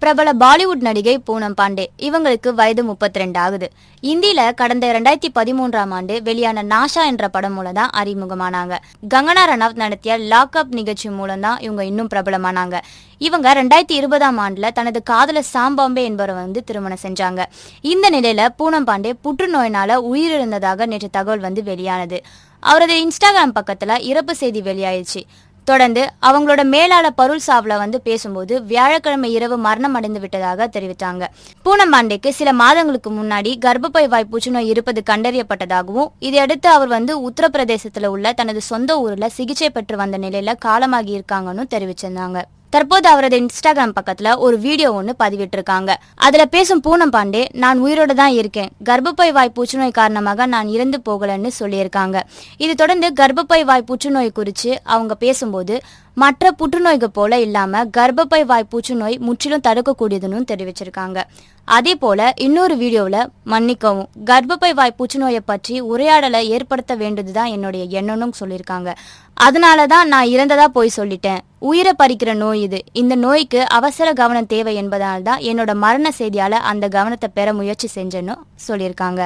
பிரபல பாலிவுட் நடிகை பூனம் பாண்டே. இவங்களுக்கு வயது முப்பத்தி ரெண்டு ஆகுது. இந்தியில கடந்த ரெண்டாயிரத்தி பதிமூன்றாம் ஆண்டு வெளியான நாஷா என்ற படம் மூலம் தான் அறிமுகமானாங்க. கங்கனா ரனாவத் நடத்திய லாக் அப் நிகழ்ச்சி மூலம் தான் இவங்க இன்னும் பிரபலமானாங்க. இவங்க ரெண்டாயிரத்தி இருபதாம் ஆண்டுல தனது காதல சாம்பாம்பே என்பவரை வந்து திருமணம் செஞ்சாங்க. இந்த நிலையில பூனம் பாண்டே புற்றுநோயினால உயிரிழந்ததாக நேற்று தகவல் வந்து வெளியானது. அவரது இன்ஸ்டாகிராம் பக்கத்துல இறப்பு செய்தி வெளியாயிடுச்சு. தொடர்ந்து அவங்களோட மேலாளர் பருள் சாவ்ல வந்து பேசும்போது வியாழக்கிழமை இரவு மரணம் அடைந்து விட்டதாக தெரிவித்தாங்க. பூனம் பாண்டேக்கு சில மாதங்களுக்கு முன்னாடி கர்ப்பப்பை வாய் புற்றுநோய் இருப்பது கண்டறியப்பட்டதாகவும் இதையடுத்து அவர் வந்து உத்தரப்பிரதேசத்துல உள்ள தனது சொந்த ஊர்ல சிகிச்சை பெற்று வந்த நிலையில காலமாகி இருக்காங்கன்னு தெரிவிச்சிருந்தாங்க. தற்போது அவரது இன்ஸ்டாகிராம் பக்கத்துல ஒரு வீடியோ ஒன்று பதிவிட்டிருக்காங்க. அதுல பேசும் பூனம் பாண்டே நான் உயிரோட தான் இருக்கேன். கர்ப்பப்பை வாய் புற்றுநோய் காரணமாக நான் இறந்து போகலன்னு சொல்லியிருக்காங்க. இது தொடர்ந்து கர்ப்பப்பை வாய் புற்றுநோய் குறித்து அவங்க பேசும்போது மற்ற புற்றுநோய்கள் போல இல்லாம கர்ப்பப்பை வாய் புற்றுநோய் முற்றிலும் தடுக்கக்கூடியதுன்னு தெரிவிச்சிருக்காங்க. அதே போல இன்னொரு வீடியோவில் மன்னிக்கவும். கர்ப்பப்பை வாய் புற்றுநோயை பற்றி உரையாடலை ஏற்படுத்த வேண்டியதுதான் என்னுடைய எண்ணம்னு சொல்லியிருக்காங்க. அதனால தான் நான் இறந்ததா போய் சொல்லிட்டேன். உயிரை பறிக்கிற நோய் இது. இந்த நோய்க்கு அவசர கவனம் தேவை என்பதால் தான் என்னோட மரண செய்தியால அந்த கவனத்தை பெற முயற்சி செஞ்சேன்னு சொல்லியிருக்காங்க.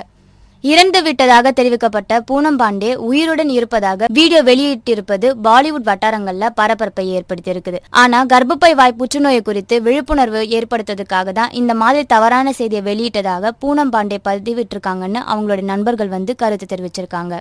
இறந்து விட்டதாக தெரிவிக்கப்பட்ட பூனம் பாண்டே உயிருடன் இருப்பதாக வீடியோ வெளியிட்டிருப்பது பாலிவுட் வட்டாரங்கள்ல பரபரப்பை ஏற்படுத்தியிருக்குது. ஆனா கர்ப்பப்பை வாய் புற்றுநோய் குறித்து விழிப்புணர்வு ஏற்படுத்துறதுக்காக தான் இந்த மாதிரி தவறான செய்தியை வெளியிட்டதாக பூனம் பாண்டே பதிவிட்டிருக்காங்கன்னு அவங்களோட நண்பர்கள் வந்து கருத்து தெரிவிச்சிருக்காங்க.